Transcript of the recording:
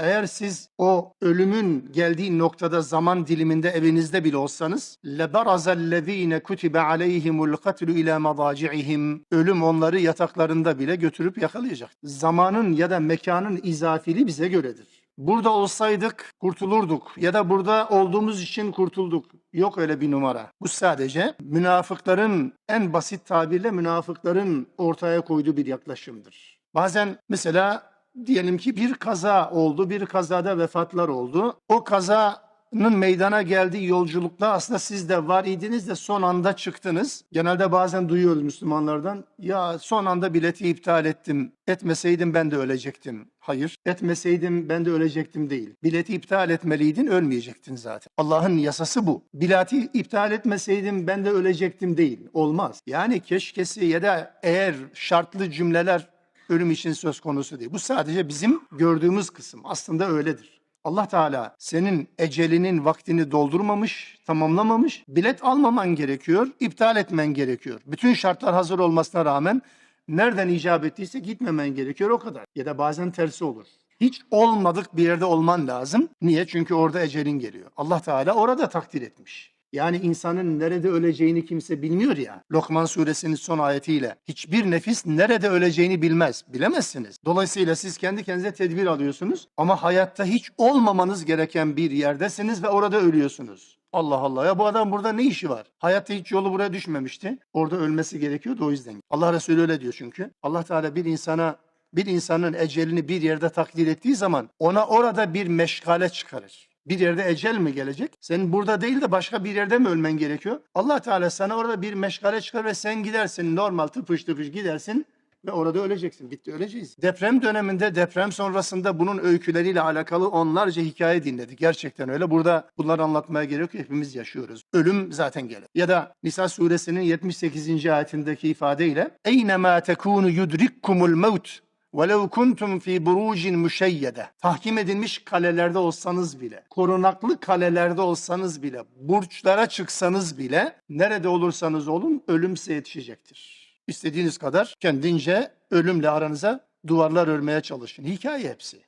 Eğer siz o ölümün geldiği noktada zaman diliminde evinizde bile olsanız لَبَرَزَ الَّذ۪ينَ كُتِبَ عَلَيْهِمُ الْقَتْلُ اِلَى مَضَاجِعِهِمْ Ölüm onları yataklarında bile götürüp yakalayacak. Zamanın ya da mekanın izafili bize göredir. Burada olsaydık kurtulurduk ya da burada olduğumuz için kurtulduk. Yok öyle bir numara. Bu sadece münafıkların en basit tabirle münafıkların ortaya koyduğu bir yaklaşımdır. Bazen mesela diyelim ki bir kaza oldu, bir kazada vefatlar oldu. O kazanın meydana geldiği yolculukta aslında siz de var idiniz de son anda çıktınız. Genelde bazen duyuyoruz Müslümanlardan. Ya son anda bileti iptal ettim. Etmeseydim ben de ölecektim. Hayır, etmeseydim ben de ölecektim değil. Bileti iptal etmeliydin, ölmeyecektin zaten. Allah'ın yasası bu. Bileti iptal etmeseydim ben de ölecektim değil. Olmaz. Yani keşkesi ya da eğer şartlı cümleler ölüm için söz konusu değil. Bu sadece bizim gördüğümüz kısım. Aslında öyledir. Allah Teala senin ecelinin vaktini doldurmamış, tamamlamamış. Bilet almaman gerekiyor, iptal etmen gerekiyor. Bütün şartlar hazır olmasına rağmen nereden icap ettiyse gitmemen gerekiyor o kadar. Ya da bazen tersi olur. Hiç olmadık bir yerde olman lazım. Niye? Çünkü orada ecelin geliyor. Allah Teala orada takdir etmiş. Yani insanın nerede öleceğini kimse bilmiyor ya. Lokman suresinin son ayetiyle. Hiçbir nefis nerede öleceğini bilmez. Bilemezsiniz. Dolayısıyla siz kendi kendinize tedbir alıyorsunuz. Ama hayatta hiç olmamanız gereken bir yerdesiniz ve orada ölüyorsunuz. Allah Allah ya bu adam burada ne işi var? Hayatta hiç yolu buraya düşmemişti. Orada ölmesi gerekiyordu o yüzden. Allah Resulü öyle diyor çünkü. Allah Teala bir insana bir insanın ecelini bir yerde takdir ettiği zaman ona orada bir meşgale çıkarır. Bir yerde ecel mi gelecek? Senin burada değil de başka bir yerde mi ölmen gerekiyor? Allah Teala sana orada bir meşgale çıkar ve sen gidersin normal tıpış tıpış gidersin ve orada öleceksin. Bitti öleceğiz. Deprem döneminde deprem sonrasında bunun öyküleriyle alakalı onlarca hikaye dinledik. Gerçekten öyle. Burada bunları anlatmaya gerek yok. Hepimiz yaşıyoruz. Ölüm zaten gelir. Ya da Nisa suresinin 78. ayetindeki ifadeyle Eynemâ tekûnu yudrikkumul mevt وَلَوْ كُنْتُمْ ف۪ي بُرُوجٍ مُشَيَّدَ Tahkim edilmiş kalelerde olsanız bile, korunaklı kalelerde olsanız bile, burçlara çıksanız bile, nerede olursanız olun ölüm size yetişecektir. İstediğiniz kadar kendince ölümle aranıza duvarlar örmeye çalışın. Hikaye hepsi.